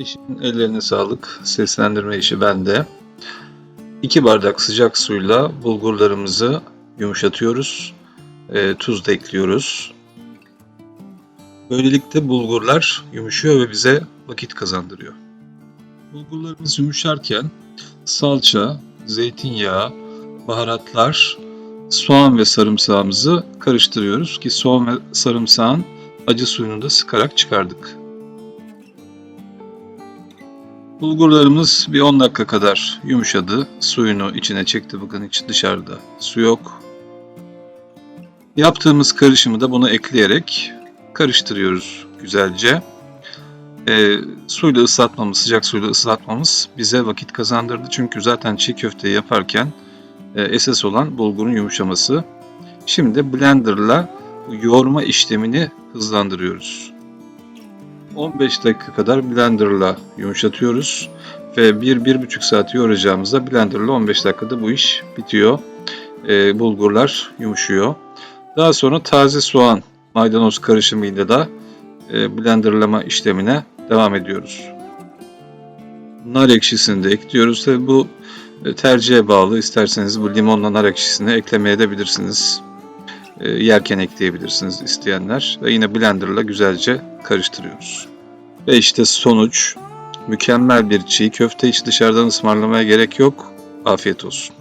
Eşimin ellerine sağlık. Seslendirme işi bende. 2 bardak sıcak suyla bulgurlarımızı yumuşatıyoruz. E, tuz da ekliyoruz. Böylelikle bulgurlar yumuşuyor ve bize vakit kazandırıyor. Bulgurlarımız yumuşarken salça, zeytinyağı, baharatlar, soğan ve sarımsağımızı karıştırıyoruz ki soğan ve sarımsağın acı suyunu da sıkarak çıkardık. Bulgurlarımız bir 10 dakika kadar yumuşadı. Suyunu içine çekti. Bakın hiç dışarıda su yok. Yaptığımız karışımı da buna ekleyerek karıştırıyoruz güzelce. E, suyla ıslatmamız, sıcak suyla ıslatmamız bize vakit kazandırdı. Çünkü zaten çiğ köfteyi yaparken e, esas olan bulgurun yumuşaması. Şimdi blenderla yoğurma işlemini hızlandırıyoruz. 15 dakika kadar blenderla yumuşatıyoruz ve 1-1,5 saat yoğuracağımızda blenderla 15 dakikada bu iş bitiyor. E, bulgurlar yumuşuyor. Daha sonra taze soğan maydanoz karışımıyla da e, blenderlama işlemine devam ediyoruz. Nar ekşisini de ekliyoruz. Tabi bu e, tercihe bağlı. İsterseniz bu limonla nar ekşisini eklemeye de bilirsiniz. E, yerken ekleyebilirsiniz isteyenler. Ve yine blenderla güzelce karıştırıyoruz. Ve işte sonuç mükemmel bir çiğ köfte hiç dışarıdan ısmarlamaya gerek yok. Afiyet olsun.